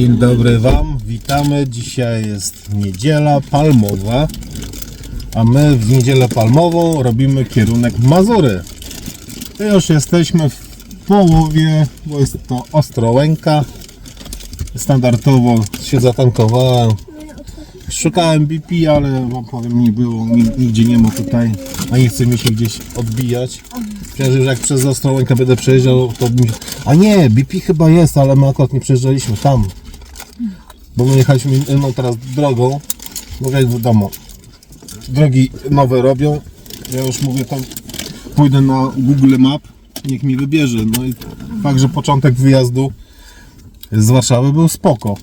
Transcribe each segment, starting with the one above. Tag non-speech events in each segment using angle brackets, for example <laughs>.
Dzień dobry Wam, witamy. Dzisiaj jest niedziela palmowa, a my w niedzielę palmową robimy kierunek Mazury. To już jesteśmy w połowie, bo jest to Ostrołęka. Standardowo się zatankowałem. Szukałem BP, ale wam powiem nie było, ni- nigdzie nie ma tutaj, a nie chce mi się gdzieś odbijać. Przecież już jak przez Ostrołękę będę przejeżdżał, to mi... A nie, BP chyba jest, ale my akurat nie przejeżdżaliśmy tam. Bo my jechaliśmy inną teraz drogą, bo jak wiadomo, drogi nowe robią. Ja już mówię tam, pójdę na Google Map, niech mi wybierze. No i fakt, że początek wyjazdu z Warszawy był spoko.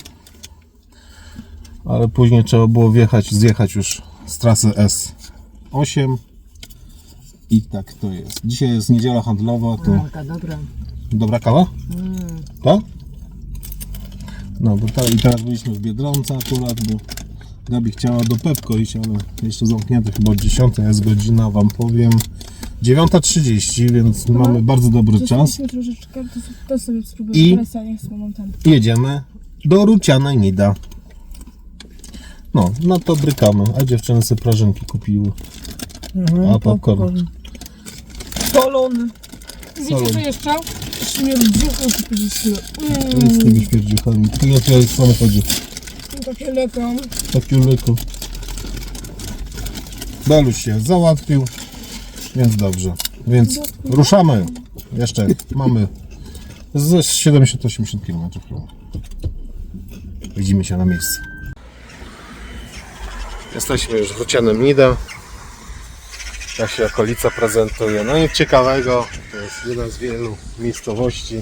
Ale później trzeba było wjechać, zjechać już z trasy S8. I tak to jest. Dzisiaj jest niedziela handlowa, to dobra. dobra kawa? To? No, bo ta, i teraz byliśmy w Biedronce akurat, bo Gabi chciała do Pepko iść, ale jeszcze zamknięte chyba od 10 jest godzina, wam powiem 9.30, więc mamy bardzo dobry czas. Zostaliśmy troszeczkę, to, to sobie spróbuję. I- Teraz ja nie chcę, bo mam ten. Jedziemy do Rucianej Nida. No, no to brykamy, a dziewczyny sobie prażynki kupiły. A popcorn. Solony. Wiecie Solony. co jeszcze? Śmierdziuchą tu powiedzieliśmy. Mm. Z tymi śmierdziuchami. Tu ja tutaj w samochodzie. Takie lekko. Takiuleku. Beluś się załatwił, więc dobrze. Więc ruszamy. Jeszcze mamy ze 70-80 km. Widzimy się na miejscu. Jesteśmy już w Rucianym Nidem. Jak się okolica prezentuje. No nic ciekawego. To jest jedna z wielu miejscowości.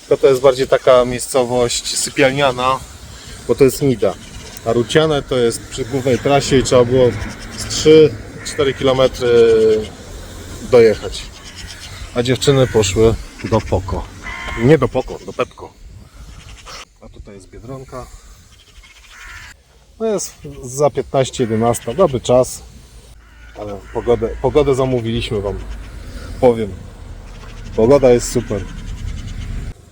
Tylko to jest bardziej taka miejscowość sypialniana, bo to jest Nida. A Ruciane to jest przy głównej trasie i trzeba było z 3-4 km dojechać. A dziewczyny poszły do Poko. Nie do Poko, do Pepko. A tutaj jest Biedronka. No jest za 15-11, dobry czas. Ale pogodę, pogodę zamówiliśmy Wam. Powiem. Pogoda jest super.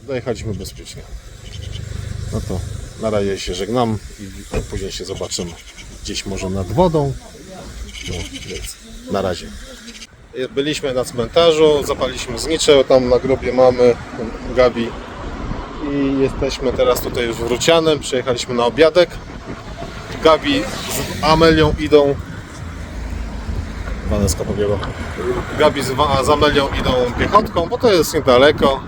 Dojechaliśmy bezpiecznie. No to na razie się żegnam i później się zobaczymy gdzieś może nad wodą. No, więc na razie. Byliśmy na cmentarzu, zapaliśmy znicze, tam na grobie mamy Gabi i jesteśmy teraz tutaj już w Rucianem, przyjechaliśmy na obiadek. Gabi z Amelią idą Waneska pobiegła. Gabi z, Wa- z Amelią idą piechotką, bo to jest niedaleko.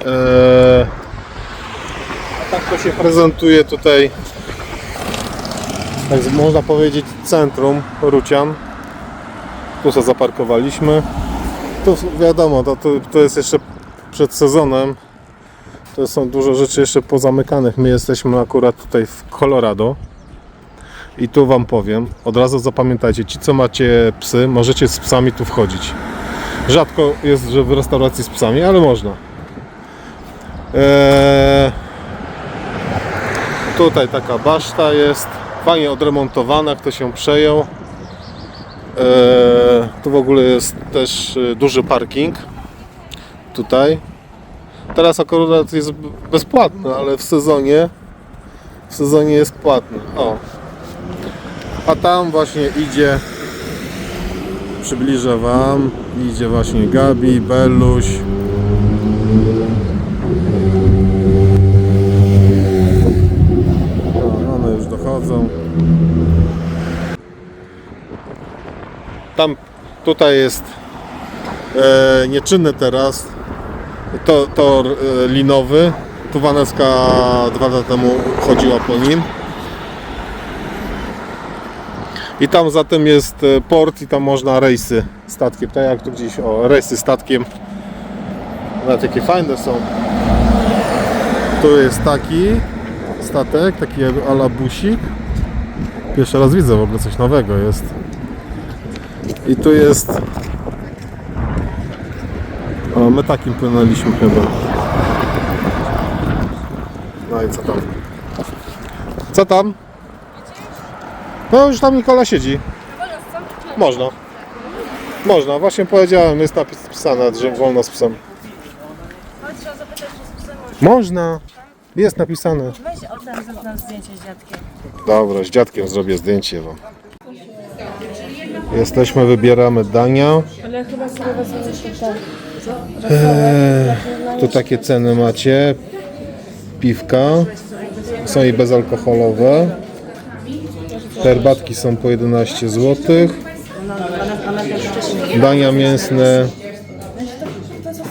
Eee, tak to się prezentuje tutaj, tak można powiedzieć, centrum Rucian. Tu sobie zaparkowaliśmy. Tu wiadomo, to, to, to jest jeszcze przed sezonem. To są dużo rzeczy jeszcze pozamykanych. My jesteśmy akurat tutaj w Colorado. I tu Wam powiem, od razu zapamiętajcie, ci co macie psy, możecie z psami tu wchodzić. Rzadko jest, że w restauracji z psami, ale można. Eee, tutaj taka baszta jest, fajnie odremontowana, kto się przejął. Eee, tu w ogóle jest też e, duży parking. Tutaj. Teraz akurat jest bezpłatny, ale w sezonie w sezonie jest płatny. O. A tam właśnie idzie przybliżę Wam. Idzie właśnie Gabi, Beluś. No, one już dochodzą. Tam, tutaj jest e, nieczynny teraz to, tor e, linowy. Tu Waneska dwa lata temu chodziła po nim. I tam za tym jest e, port i tam można rejsy statkiem. Tak jak tu gdzieś, o, rejsy statkiem. Nawet jakie fajne są. Tu jest taki statek, taki ala busik. Pierwszy raz widzę w ogóle coś nowego jest. I tu jest... O, my takim płynęliśmy chyba. No i co tam? Co tam? No już tam Nikola siedzi. Można. Można, właśnie powiedziałem, jest napisane, że wolno z psem. Można. Jest napisane. Weź ocen na zdjęcie z dziadkiem. Dobra, z dziadkiem zrobię zdjęcie wam. Jesteśmy, wybieramy dania. Ale chyba sobie wezmę jeszcze tak. Eee, tu takie ceny macie. Piwka. Są i bezalkoholowe. Te herbatki są po 11 zł. Dania mięsne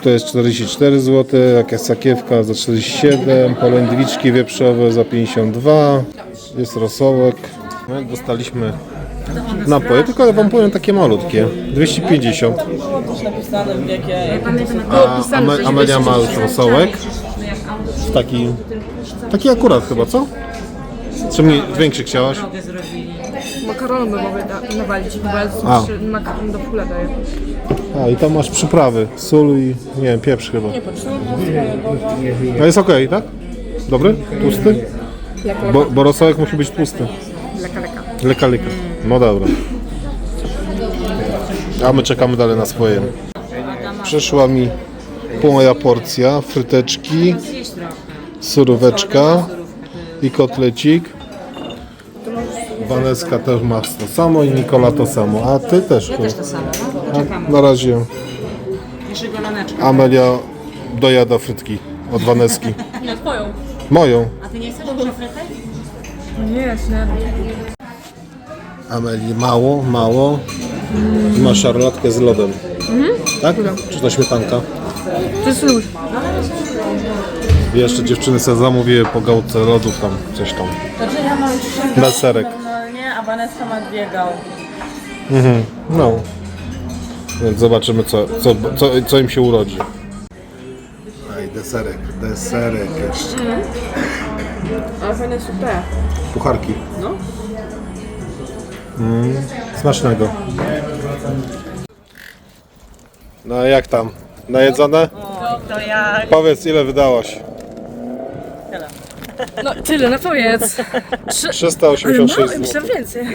to jest 44 zł, jakaś sakiewka za 47, polędwiczki wieprzowe za 52, jest rosołek. No dostaliśmy napoje, tylko ja wam powiem takie malutkie, 250. Też napisane w jakie... A Ame- Amelia ma rosołek. Taki, taki akurat chyba, co? Czy mniej, większy chciałaś? Makaron by mogę da- nawalić, chyba A. ja makaron do pula daję. A i tam masz przyprawy, sól i nie wiem, pieprz chyba. A jest okej, tak? Dobry? Tłusty? Bo, bo rosołek musi być tłusty. Leka, leka. Leka, leka. No dobra. A my czekamy dalej na swoje. Przyszła mi moja porcja, fryteczki, suróweczka i kotlecik. Waneska też ma to samo i Nikola to samo. A ty też. Ja też to samo. Na razie Jeszcze goloneczkę. Amelia dojada frytki od Waneski. Nie, twoją. Moją. A ty nie chcesz może frytek? Nie, nie. Ameli mało, mało. I ma szarlotkę z lodem. Tak? Czy to śmietanka? To jest. I jeszcze dziewczyny sobie zamówiły po gałce lodów tam, coś tam. Ja mam trzy Deserek. Normalnie, a Vaneska ma dwie gałki. No. Więc zobaczymy co, co, co, co im się urodzi. Ej, deserek, deserek jeszcze. Ale fajne super. Pucharki. No. Mm, smacznego. No jak tam? Najedzone? To ja... Powiedz ile wydałaś? No tyle, no powiedz. 386 No, zł. myślę więcej.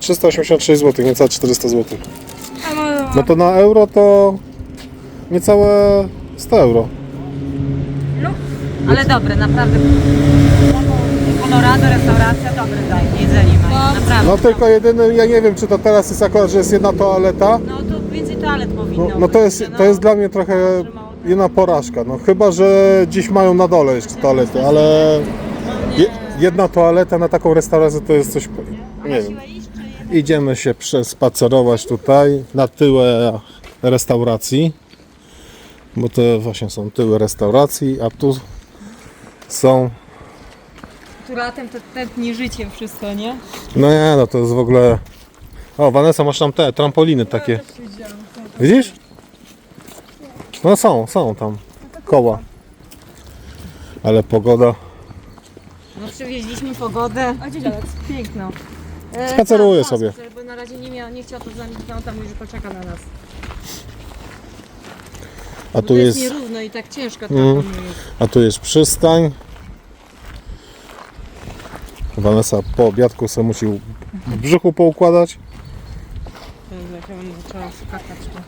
386 zł, niecałe 400 zł. A no, no. No to na euro to niecałe 100 euro. Ale dobre, naprawdę. Colorado, restauracja, dobre daje, jedzenie mają, naprawdę. No tylko jedyny, ja nie wiem czy to teraz jest akurat, że jest jedna toaleta. No to więcej toalet powinno No, no to, jest, to jest dla mnie trochę jedna porażka. No chyba, że gdzieś mają na dole jeszcze toalety, ale je, jedna toaleta na taką restaurację to jest coś, nie wiem. Idziemy się przespacerować tutaj na tyłe restauracji, bo to właśnie są tyły restauracji, a tu są Tu latem to tętni życiem wszystko, nie? No nie, no to jest w ogóle... O, Vanessa, masz tam te trampoliny takie. Widzisz? No są, są tam. Koła. Ale pogoda. No przywieźliśmy pogodę. A gdzie dziadek? Piękno. E, Spaceruję tak, sobie. spacer, Bo na razie nie, miał, nie chciał to za no, tam mówi, że poczeka na nas. A Bo tu to jest jest, nierówno i tak ciężko Mm. tam jest. a tu jest przystań. Vanessa po obiadku sobie musi w brzuchu poukładać. Jak ja bym zaczęła skakać, to...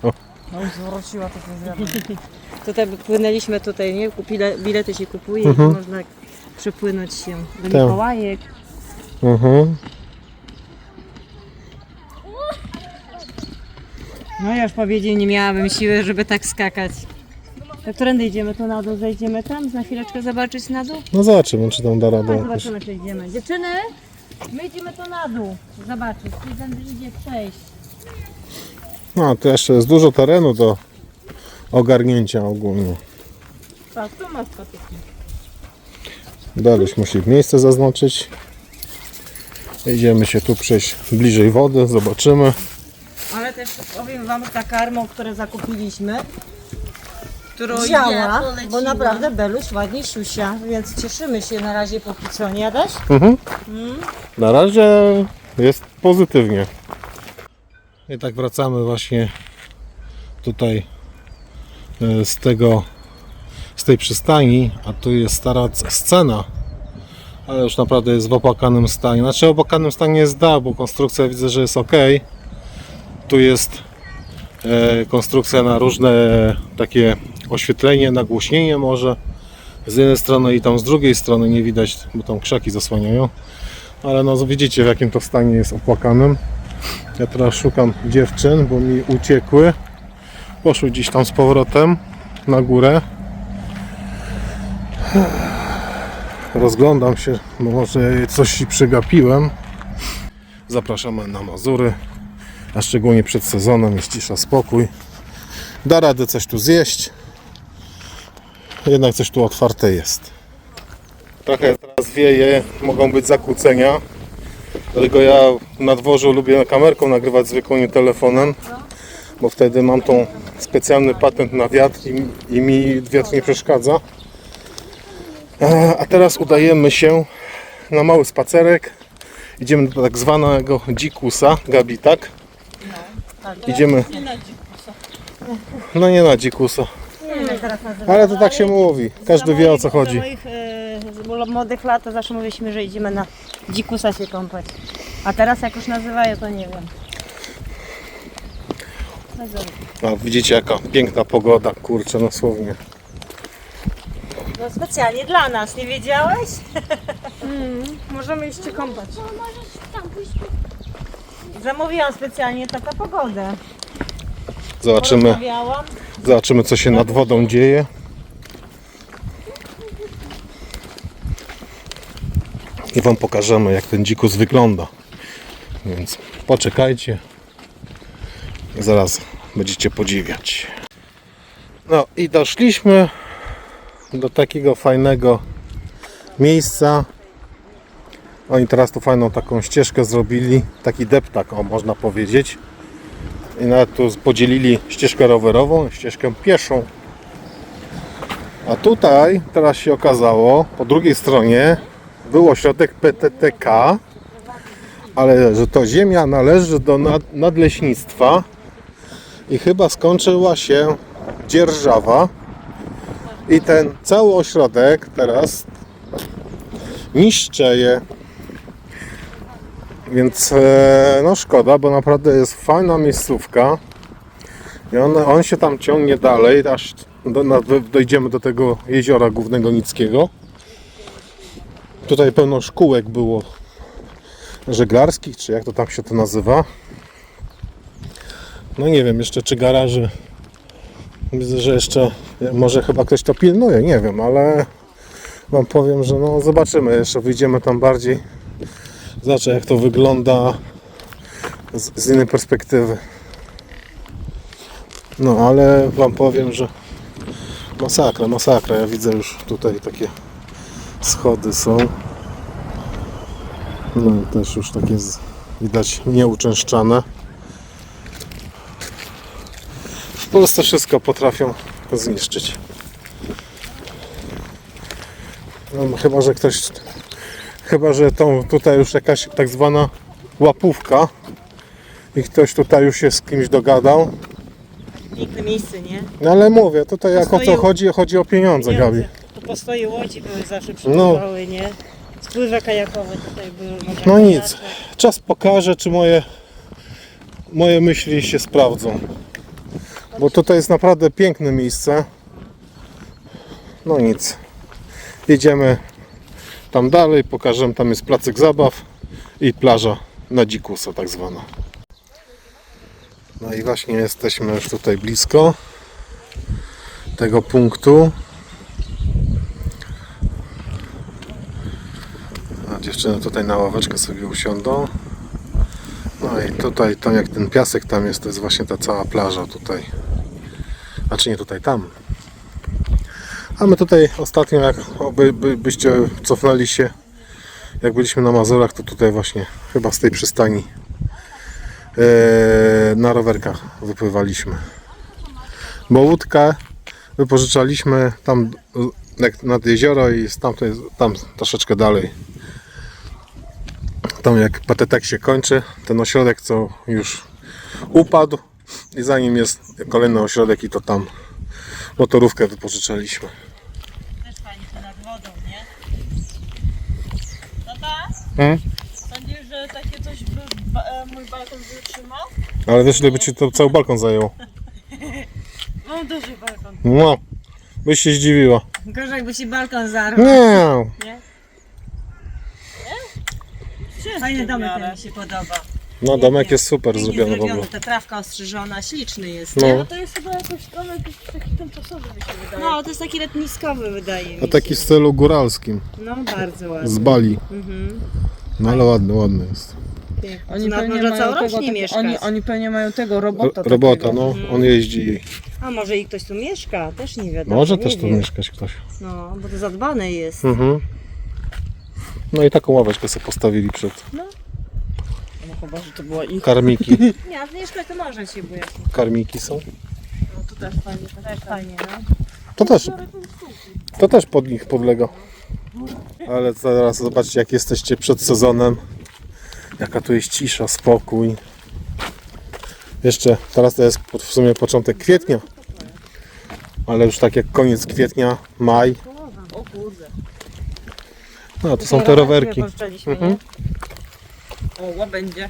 <laughs> Co? No zwróciła to się <laughs> Tutaj płynęliśmy tutaj, nie? Kupile, bilety się kupuje Mhm. i można przepłynąć się do Tak. Mikołajek. Mhm. No ja już powiedzieć nie miałabym siły, żeby tak skakać. To którędy idziemy? To na dół zejdziemy tam? Na chwileczkę zobaczyć na dół? No zobaczymy, czy tam da radę jakoś. zobaczymy czy idziemy. Dziewczyny, my idziemy to na dół. Zobaczyć, i tędy idzie przejść. No, to jeszcze jest dużo terenu do ogarnięcia ogólnie. Tak, tu masz patyki. Daleś musi miejsce zaznaczyć. Idziemy się tu przejść bliżej wody, zobaczymy. Ale też powiem Wam ta karmą, które zakupiliśmy, Którą działa, bo naprawdę Beluś ładnie siusia, więc cieszymy się na razie póki co, nie Adaś? Mhm. Na razie jest pozytywnie. I tak wracamy właśnie tutaj e, z tego z tej przystani, a tu jest stara scena. Ale już naprawdę jest w opłakanym stanie. Znaczy w opłakanym stanie jest da, bo konstrukcja widzę, że jest ok. Tu jest e, konstrukcja na różne takie oświetlenie, nagłośnienie może z jednej strony i tam z drugiej strony nie widać, bo tam krzaki zasłaniają. Ale no widzicie w jakim to stanie jest opłakanym. Ja teraz szukam dziewczyn, bo mi uciekły. Poszły gdzieś tam z powrotem na górę. Rozglądam się, może coś ci przegapiłem. Zapraszamy na Mazury, a szczególnie przed sezonem jest cisza, spokój. Da radę coś tu zjeść. Jednak coś tu otwarte jest. Trochę teraz wieje, mogą być zakłócenia. Dlatego ja na dworzu lubię kamerką nagrywać zwykłą, nie telefonem. Bo wtedy mam tą specjalny patent na wiatr i, i mi wiatr nie przeszkadza. E, A teraz udajemy się na mały spacerek. Idziemy do tak zwanego dzikusa, Gabi, tak? Idziemy. No nie na dzikusa. Ale to tak się mówi. Każdy wie o co chodzi. Za moich e, z młodych lat to zawsze mówiliśmy, że idziemy na dzikusa się kąpać. A teraz jak już nazywają, to nie wiem. No dobra. No, widzicie jaka piękna pogoda, kurczę, dosłownie. No specjalnie dla nas, nie wiedziałeś? Możemy iść się kąpać. Zamówiłam specjalnie taka pogodę. Zobaczymy, Rozmawiałam. Zobaczymy co się nad wodą dzieje. I Wam pokażemy jak ten dzikus wygląda. Więc poczekajcie. Zaraz będziecie podziwiać. No i doszliśmy do takiego fajnego miejsca. Oni teraz tu fajną taką ścieżkę zrobili. Taki deptak, o można powiedzieć. I nawet tu podzielili ścieżkę rowerową ścieżkę pieszą. A tutaj teraz się okazało, po drugiej stronie był ośrodek PTTK, ale że to ziemia należy do nad, nadleśnictwa i chyba skończyła się dzierżawa i ten cały ośrodek teraz niszczeje. Więc e, no szkoda, bo naprawdę jest fajna miejscówka. I on, on się tam ciągnie dalej, aż do, na, dojdziemy do tego jeziora głównego Nickiego. Tutaj pełno szkółek było żeglarskich, czy jak to tam się to nazywa. No nie wiem jeszcze czy garaży. Widzę, że jeszcze może chyba ktoś to pilnuje, nie wiem, ale wam powiem, że no zobaczymy, jeszcze wyjdziemy tam bardziej. Zobaczę jak to wygląda z, z innej perspektywy. No ale wam powiem, że masakra, masakra. Ja widzę już tutaj takie schody są. No i też już takie z, widać nieuczęszczane. W Polsce wszystko potrafią zniszczyć. No, chyba, że ktoś Chyba, że tą tutaj już jakaś tak zwana łapówka i ktoś tutaj już się z kimś dogadał. Piękne miejsce, nie? No ale mówię, tutaj jak o co chodzi? Chodzi o pieniądze, Gabi. Tu postoje łodzi były zawsze No. przypływały, nie? Spływy kajakowe tutaj były. można No nic. Czas pokaże, czy moje, moje myśli się sprawdzą. Bo tutaj jest naprawdę piękne miejsce. No nic. Jedziemy tam dalej, pokażę, tam jest placyk zabaw i plaża na dzikusa tak zwana. No i właśnie jesteśmy już tutaj blisko tego punktu. A dziewczyny tutaj na ławeczkę sobie usiądą. No i tutaj, tam jak ten piasek tam jest, to jest właśnie ta cała plaża tutaj. Znaczy nie tutaj, tam. A my tutaj ostatnio, jak by, by, byście cofnęli się, jak byliśmy na Mazurach, to tutaj właśnie, chyba z tej przystani e, na rowerkach wypływaliśmy. Bo łódkę wypożyczaliśmy tam nad jezioro i stamtąd, tam troszeczkę dalej. Tam jak Patetek się kończy, ten ośrodek co już upadł i za nim jest kolejny ośrodek i to tam motorówkę wypożyczaliśmy. Też fajnie to nad wodą, nie? Tata, Hmm? sądzisz, że takie coś by ba- e, mój balkon wytrzymał? Ale wiesz ile by ci to cały balkon zajęło? <laughs> Mam duży balkon. No, byś się zdziwiła. Gorzej jakby ci balkon zarwał. Nie. Fajny domek ten mi się podoba. No domek jest super zrobiony w ogóle. ta trawka ostrzyżona, śliczny jest. No. nie? To jest chyba jakoś domek taki tymczasowy mi się wydaje. No, to jest taki letniskowy wydaje mi A taki w się. stylu góralskim, No, bardzo ładny. z Bali. Mhm. No ale ładny, ładny jest. Piękny. Oni na pewnie mają tego, całorocznie mieszkać. oni, oni pewnie mają tego robota. Ro- robota, takiego. no, on jeździ. A może i ktoś tu mieszka? Też nie wiadomo. Może nie też tu wiem. mieszkać ktoś. No, bo to zadbane jest. Mhm. No i taką ławeczkę sobie postawili przed No chyba, że to była ich. karmiki. <laughs> Nie, a mieszkać to może się bo jak Karmiki są. No to też fajnie. to też fajnie, no. To też, to też pod nich podlega. Ale teraz zobaczcie jak jesteście przed sezonem. Jaka tu jest cisza, spokój. Jeszcze, teraz to jest w sumie początek kwietnia. Ale już tak jak koniec kwietnia, maj. O kurde. No to są te rowerki. Mhm. O, łabędzie.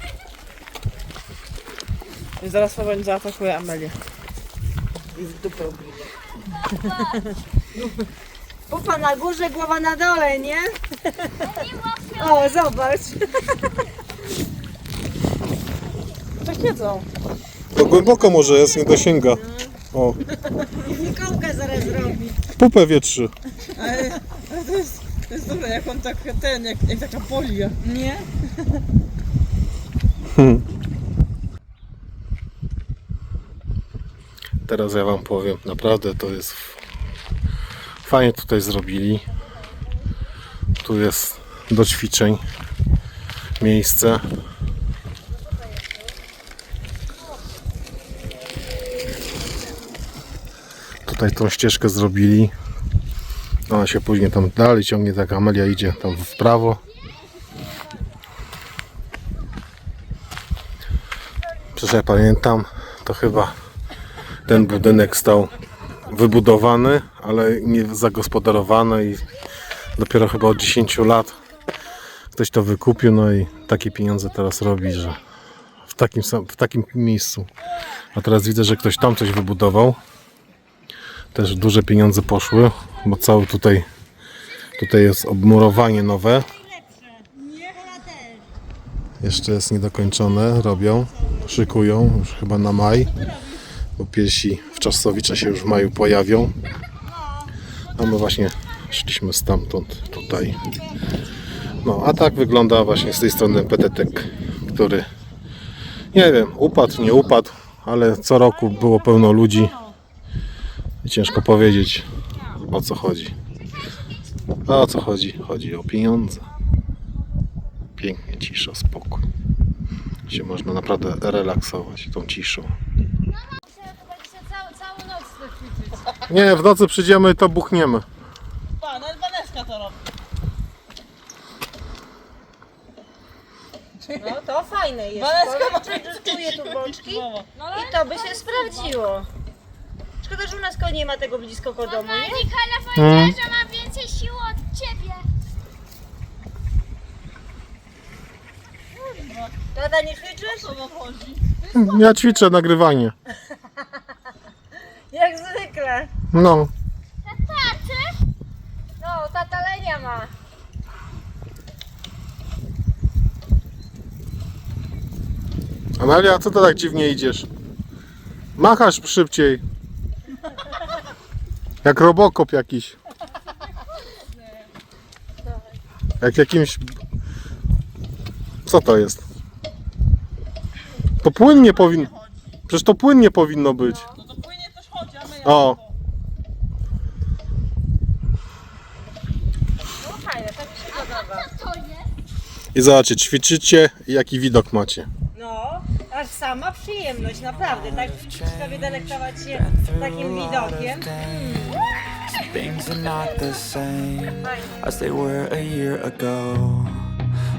I zaraz łabędź zaatakuje Amelię. I w dupę. Pupa na górze, głowa na dole, nie? <laughs> O, zobacz. <laughs> Tak jedzą. To głęboko może jest, nie dosięga. O, Mikołka zaraz robi. pupę wietrzy. Ale, ale to, jest, to jest dobre, jak on tak ten, jak, jak taka polia. Nie? <laughs> <laughs> Teraz ja wam powiem, naprawdę to jest fajnie tutaj zrobili. Tu jest do ćwiczeń miejsce. Tutaj tą ścieżkę zrobili. Ona się później tam dalej ciągnie, tak Amelia idzie tam w prawo. Przecież ja pamiętam, to chyba ten budynek stał wybudowany, ale nie zagospodarowany i dopiero chyba od 10 lat ktoś to wykupił, no i takie pieniądze teraz robi, że w takim, w takim miejscu. A teraz widzę, że ktoś tam coś wybudował. Też duże pieniądze poszły, bo cały tutaj tutaj jest obmurowanie nowe. Jeszcze jest niedokończone, robią, szykują już chyba na maj bo piesi w Czasowicze się już w maju pojawią. A my właśnie szliśmy stamtąd tutaj. No, a tak wygląda właśnie z tej strony petetek, który nie wiem, upadł, nie upadł, ale co roku było pełno ludzi i ciężko powiedzieć o co chodzi. A o co chodzi? Chodzi o pieniądze. Pięknie, cisza, spokój. Się można naprawdę relaksować tą ciszą. Nie, w nocy przyjdziemy i to buchniemy. Pa, nawet Waneska to robi. No to fajne jest. Waneska czuje tu bączki i to by się sprawdziło. Szkoda, że u nas nie ma tego blisko koło domu, nie? Nikola powiedziała, że ma więcej sił od ciebie. Tata nie ćwiczysz? Ja ćwiczę nagrywanie. <laughs> Jak zwykle. No. Taty? No, tata Lenia ma. Amelia, co to tak dziwnie idziesz? Machasz szybciej. Jak robokop jakiś. <laughs> Jak jakimś... Co to jest? To płynnie powinno... Przecież to płynnie powinno być. No to płynie też chodzi, a my O, No fajne, tak mi się podoba. i zobaczcie, ćwiczycie i jaki widok macie. No, aż sama przyjemność, naprawdę. Tak sobie delektować się takim widokiem. Things are not the same as they were a year ago.